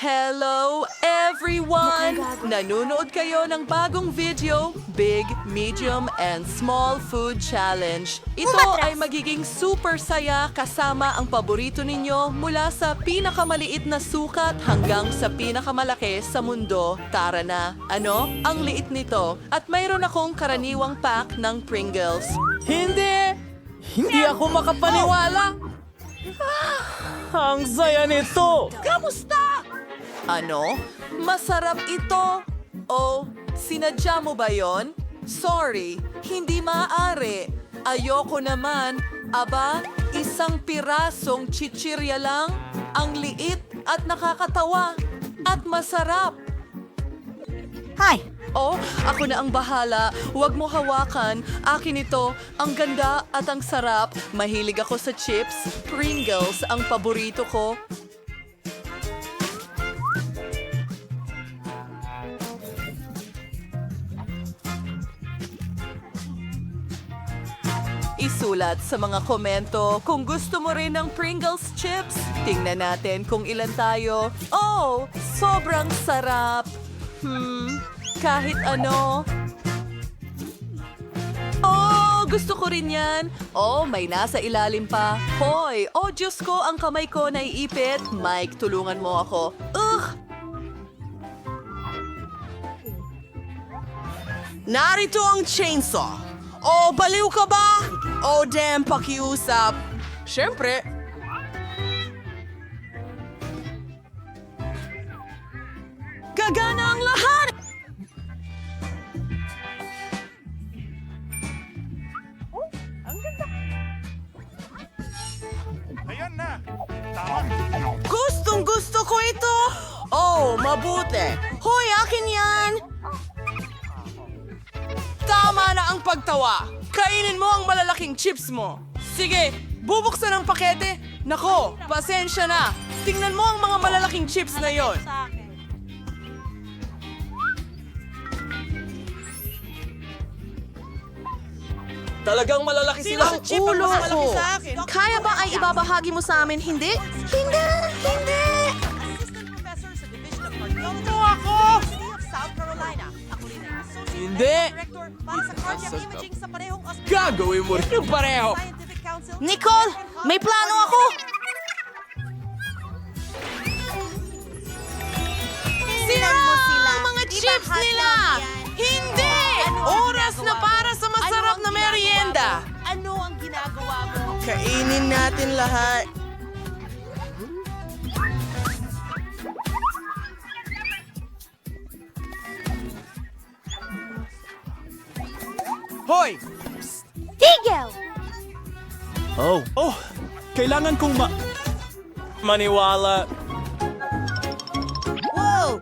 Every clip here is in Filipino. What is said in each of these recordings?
Hello, everyone! Nanonood kayo ng bagong video, Big, Medium, and Small Food Challenge. Ito ay magiging super saya kasama ang paborito ninyo mula sa pinakamaliit na sukat hanggang sa pinakamalaki sa mundo. Tara na! Ano? Ang liit nito. At mayroon akong karaniwang pack ng Pringles. Hindi! Hindi ako makapaniwala! Ah, ang saya nito! Kamusta? Ano? Masarap ito? O, sinadya mo ba yon? Sorry, hindi maaari. Ayoko naman. Aba, isang pirasong chichirya lang. Ang liit at nakakatawa. At masarap. Hi! Oh, ako na ang bahala. Huwag mo hawakan. Akin ito. Ang ganda at ang sarap. Mahilig ako sa chips. Pringles ang paborito ko. Isulat sa mga komento kung gusto mo rin ng Pringles chips. Tingnan natin kung ilan tayo. Oh, sobrang sarap. Hmm, kahit ano. Oh, gusto ko rin yan. Oh, may nasa ilalim pa. Hoy, oh Diyos ko, ang kamay ko naiipit. Mike, tulungan mo ako. Ugh! Narito ang chainsaw. Oh, baliw ka ba? Oh, damn, pakiusap. Siyempre. Gagana ang lahat! Ayan na! Tama! Gustong gusto ko ito! Oh, mabuti. Hoy, akin yan! Tama na ang pagtawa. Kainin mo ang malalaking chips mo. Sige, bubuksan ang pakete. Nako, pasensya na. Tingnan mo ang mga malalaking chips na yon. Talagang malalaki sila sa chip ulo ang malaki ko. sa akin. Kaya ba ay ibabahagi mo sa amin? Hindi? Hindi! Hindi! Hindi! Gagawin mo rin yung pareho! Nicole, may plano ako! Sira ang mga chips nila! Hindi! Oras na para sa masarap na merienda! Ano ang ginagawa mo? Kainin natin lahat. Hoy! Tigil! Oh. Oh! Kailangan kong ma... Maniwala. Wow!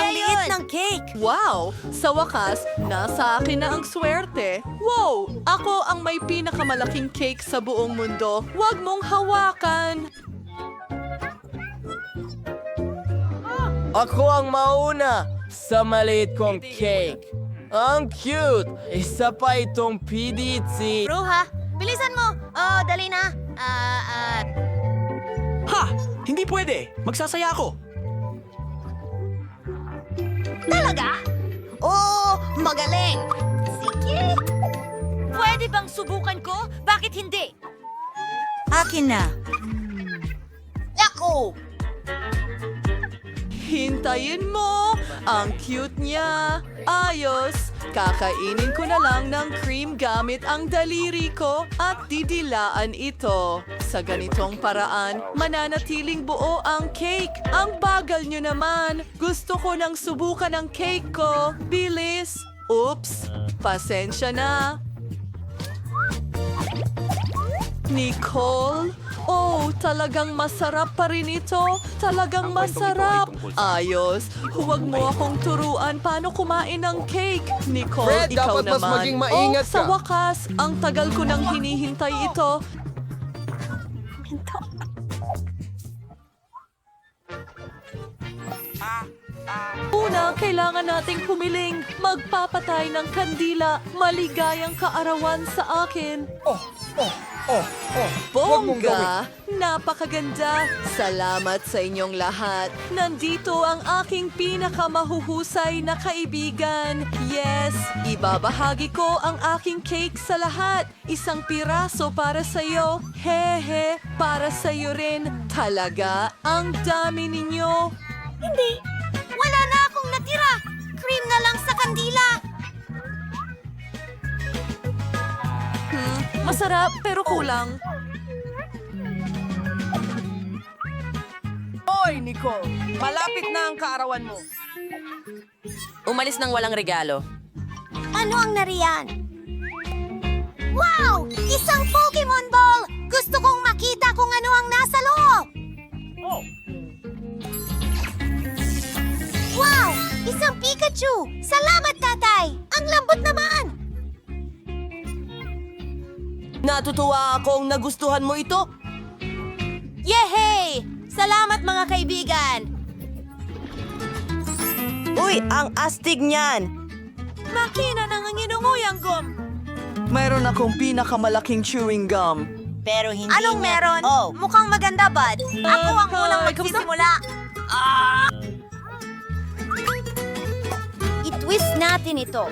Ang liit ng cake! Wow! Sa wakas, nasa akin na ang swerte. Wow! Ako ang may pinakamalaking cake sa buong mundo. Huwag mong hawakan! Ako ang mauna sa maliit kong cake. Ang cute! Isa pa itong piditsi. Bruha, bilisan mo! Oh, dali na! Ah, ah... Ha! Hindi pwede! Magsasaya ako! Talaga? Oh, magaling! Sige! Pwede bang subukan ko? Bakit hindi? Akin na. Ako! Hintayin mo! Ang cute niya! Ayos! Kakainin ko na lang ng cream gamit ang daliri ko at didilaan ito. Sa ganitong paraan, mananatiling buo ang cake. Ang bagal nyo naman! Gusto ko nang subukan ang cake ko. Bilis! Oops! Pasensya na! Nicole? Oh, talagang masarap pa rin ito. Talagang masarap. Ayos. Huwag mo akong turuan paano kumain ng cake. Nicole, Fred, ikaw dapat mas naman. maging maingat oh, sa ka. wakas, ang tagal ko nang hinihintay ito. Una, kailangan nating pumiling. Magpapatay ng kandila. Maligayang kaarawan sa akin. Oh, oh, Oh, oh. Bongga! Napakaganda! Salamat sa inyong lahat. Nandito ang aking pinakamahuhusay na kaibigan. Yes, ibabahagi ko ang aking cake sa lahat. Isang piraso para sa iyo. Hehe, para sa iyo rin. Talaga, ang dami ninyo. Hindi. Masarap pero kulang. Hoy, Nicole! Malapit na ang kaarawan mo. Umalis ng walang regalo. Ano ang nariyan? Wow! Natutuwa akong nagustuhan mo ito. Yehey! Salamat, mga kaibigan! Uy, ang astig niyan. Makina ng ang inunguyang gum! Mayroon akong pinakamalaking chewing gum. Pero hindi Anong meron? Mukhang maganda, bud. Ako ang unang magsisimula. Ah! I-twist natin ito.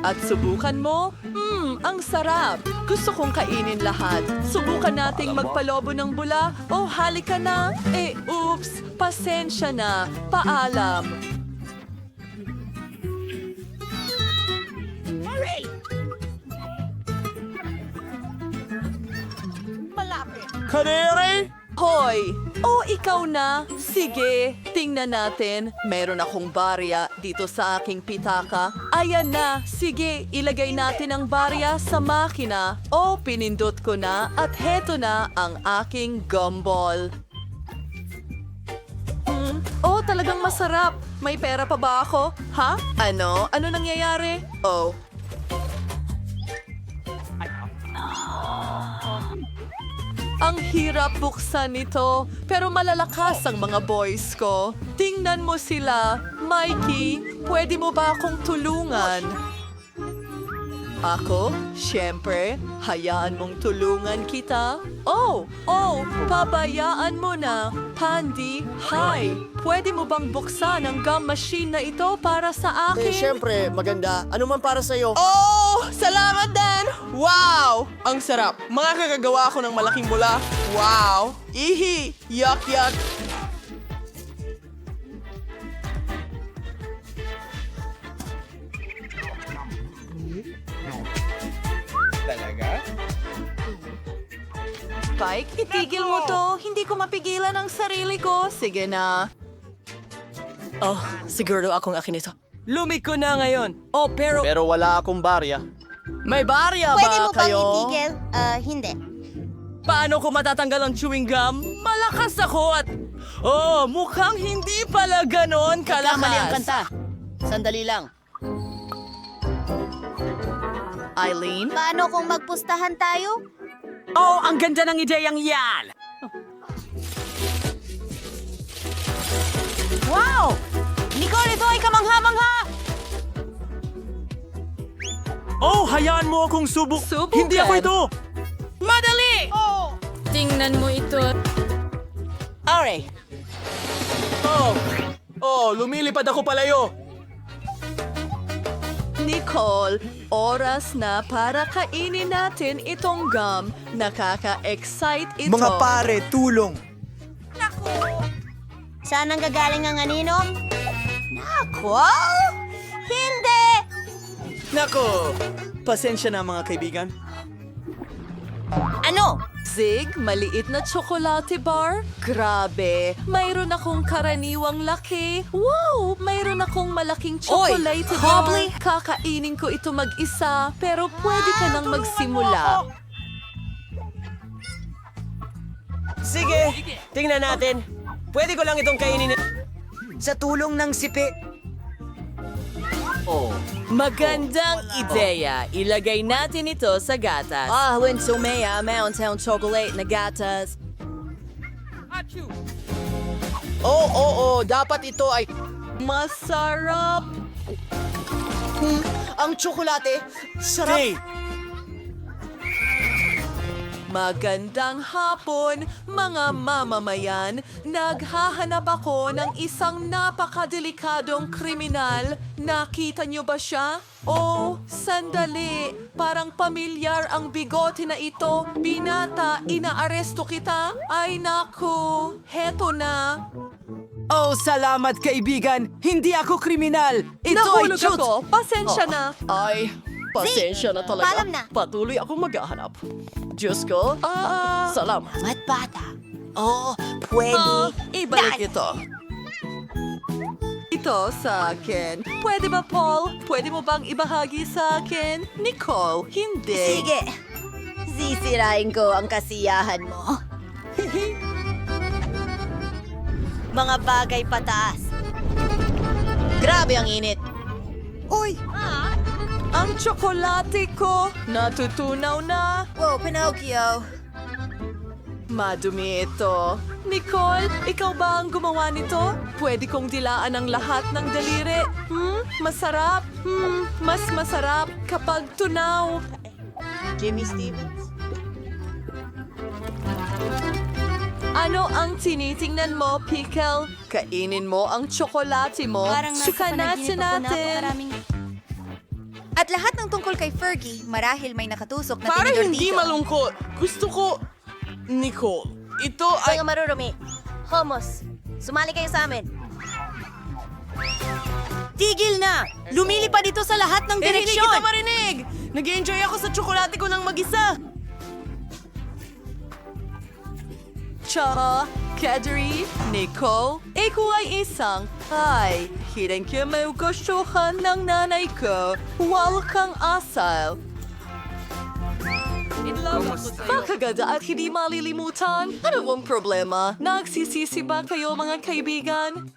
At subukan mo? Hmm, ang sarap. Gusto kong kainin lahat. Subukan nating magpalobo ng bula. Oh, halika na. Eh, oops. Pasensya na. Paalam. Kadere! Hoy! Oh, ikaw na. Sige, tingnan natin. Meron akong barya dito sa aking pitaka. Ayan na. Sige, ilagay natin ang barya sa makina. Oh, pinindot ko na at heto na ang aking gumball. Hmm, oh, talagang masarap. May pera pa ba ako? Ha? Ano? Ano nangyayari? Oh, Ang hirap buksan nito, pero malalakas ang mga boys ko. Tingnan mo sila. Mikey, pwede mo ba akong tulungan? Ako? Siyempre, hayaan mong tulungan kita. Oh, oh, pabayaan mo na. Pandy, hi. Pwede mo bang buksan ang gum machine na ito para sa akin? Eh, syempre, maganda. Ano man para sa'yo. Oh! Salamat, Dan! Wow! Ang sarap. Mga kagagawa ko ng malaking bula. Wow! Ihi! Yak, yak! Spike, itigil mo to. Hindi ko mapigilan ang sarili ko. Sige na. Oh, siguro akong akin ito. Lumiko na ngayon. Oh, pero... Pero wala akong barya. May barya Pwede ba mo bang kayo? itigil? Ah, hindi. Paano ko matatanggal ang chewing gum? Malakas ako at... Oh, mukhang hindi pala ganon kalakas. Sandali lang. Eileen? Paano kung magpustahan tayo? Oh, ang ganda ng ideyang yan! Wow! Nicole, ito ay kamangha-mangha! Oh, hayaan mo akong subuk. Subukan. Hindi ako ito. Madali! Tingnan mo ito. Are, Oh, oh, lumilipad ako palayo. Nicole, oras na para kainin natin itong gum. Nakaka-excite ito. Mga pare, tulong! Saan ang gagaling ang anino? Nako! Hindi! Nako! Pasensya na mga kaibigan. Ano? Zig, maliit na tsokolate bar? Grabe! Mayroon akong karaniwang laki. Wow! Mayroon akong malaking tsokolate bar. Cobbly. Kakainin ko ito mag-isa, pero pwede ka nang magsimula. sige, tingnan natin. Pwede ko lang itong kainin. Sa tulong ng sipi, Magandang ideya. Ilagay natin ito sa gatas. Ah, when sumaya, Mountain Chocolate na gatas. Oo, oo, oo, dapat ito ay... Masarap! Ang tsokolate, sarap! Hey, Magandang hapon, mga mamamayan. Naghahanap ako ng isang napakadelikadong kriminal. Nakita niyo ba siya? Oh, sandali. Parang pamilyar ang bigote na ito. Binata, inaaresto kita? Ay naku, heto na. Oh, salamat kaibigan! Hindi ako kriminal! Ito ay Nahulog shoot! ako. Pasensya na. Ay, pasensya na talaga. paalam na. Patuloy akong maghahanap. Diyos ko, Ah, salamat. Mat bata. Oo, pwede. ah, ibalik Dan. ito. Ito sa akin. Pwede ba, Paul? Pwede mo bang ibahagi sa akin? Nicole, hindi. Sige. Sisirain ko ang kasiyahan mo. Mga bagay pataas. Grabe ang init. Uy! Ang tsokolate ko, natutunaw na. Wow, Pinocchio. Madumi ito. Nicole, ikaw ba ang gumawa nito? Pwede kong dilaan ang lahat ng daliri. Hmm? Masarap? Hmm? Mas masarap kapag tunaw. Jimmy Stevens? Ano ang tinitingnan mo, Pickle? Kainin mo ang tsokolate mo. Sukanatin natin. At lahat ng tungkol kay Fergie, marahil may nakatusok na Para tinidor hindi dito. malungkot, gusto ko... Nicole, ito ay... Mga marurumi. Homos, sumali kayo sa amin. Tigil na! Lumilipad dito sa lahat ng Eh, hindi direksyon! kita marinig! Nag-enjoy ako sa tsokolate ko ng mag-isa. Tsaka, Kadri, Nicole, ikaw ay isang, ay, ka may gustuhan ng nanay ko, wal kang asal. Makaganda at hindi malilimutan. Ano bang problema? Nagsisisi ba kayo mga kaibigan?